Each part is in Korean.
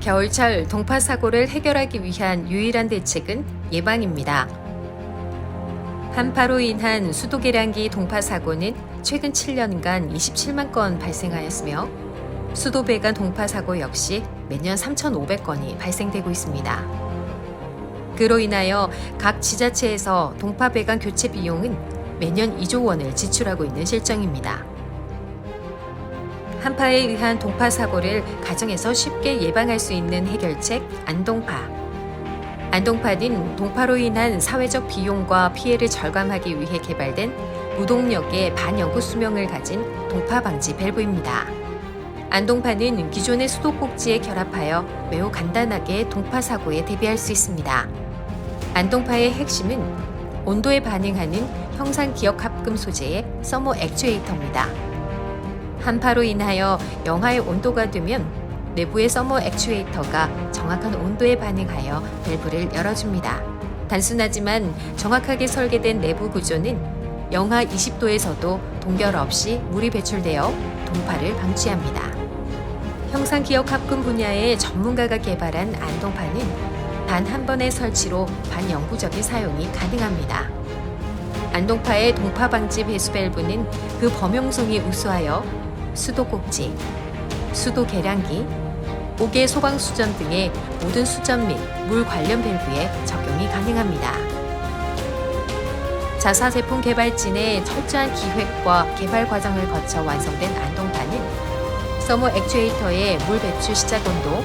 겨울철 동파 사고를 해결하기 위한 유일한 대책은 예방입니다. 한파로 인한 수도 계량기 동파 사고는 최근 7년간 27만 건 발생하였으며 수도 배관 동파 사고 역시 매년 3,500건이 발생되고 있습니다. 그로 인하여 각 지자체에서 동파 배관 교체 비용은 매년 2조 원을 지출하고 있는 실정입니다. 한파에 의한 동파 사고를 가정에서 쉽게 예방할 수 있는 해결책 안동파. 안동파는 동파로 인한 사회적 비용과 피해를 절감하기 위해 개발된 무동력의 반영구 수명을 가진 동파 방지 밸브입니다. 안동파는 기존의 수도꼭지에 결합하여 매우 간단하게 동파 사고에 대비할 수 있습니다. 안동파의 핵심은 온도에 반응하는 형상 기억 합금 소재의 서모 액추에이터입니다. 한파로 인하여 영하의 온도가 되면 내부의 서머 액추에이터가 정확한 온도에 반응하여 밸브를 열어줍니다. 단순하지만 정확하게 설계된 내부 구조는 영하 20도에서도 동결 없이 물이 배출되어 동파를 방지합니다. 형상 기억 합금 분야의 전문가가 개발한 안동파는 단 한 번의 설치로 반영구적인 사용이 가능합니다. 안동파의 동파 방지 배수 밸브는 그 범용성이 우수하여 수도 꼭지, 수도 계량기, 옥외 소방 수전 등의 모든 수전 및 물 관련 밸브에 적용이 가능합니다. 자사 제품 개발진의 철저한 기획과 개발 과정을 거쳐 완성된 안동파는 서머 액추에이터의 물 배출 시작 온도,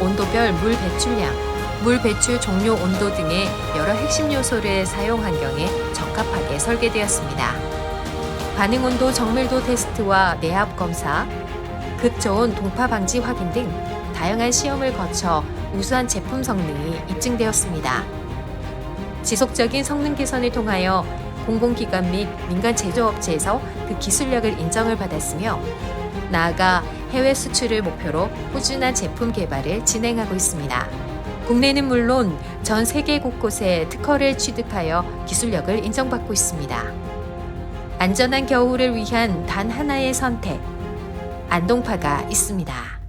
온도별 물 배출량, 물 배출 종료 온도 등의 여러 핵심 요소를 사용 환경에 적합하게 설계되었습니다. 반응 온도 정밀도 테스트와 내압 검사, 극저온 동파 방지 확인 등 다양한 시험을 거쳐 우수한 제품 성능이 입증되었습니다. 지속적인 성능 개선을 통하여 공공기관 및 민간 제조업체에서 그 기술력을 인정을 받았으며 나아가 해외 수출을 목표로 꾸준한 제품 개발을 진행하고 있습니다. 국내는 물론 전 세계 곳곳에 특허를 취득하여 기술력을 인정받고 있습니다. 안전한 겨울을 위한 단 하나의 선택, 안동파가 있습니다.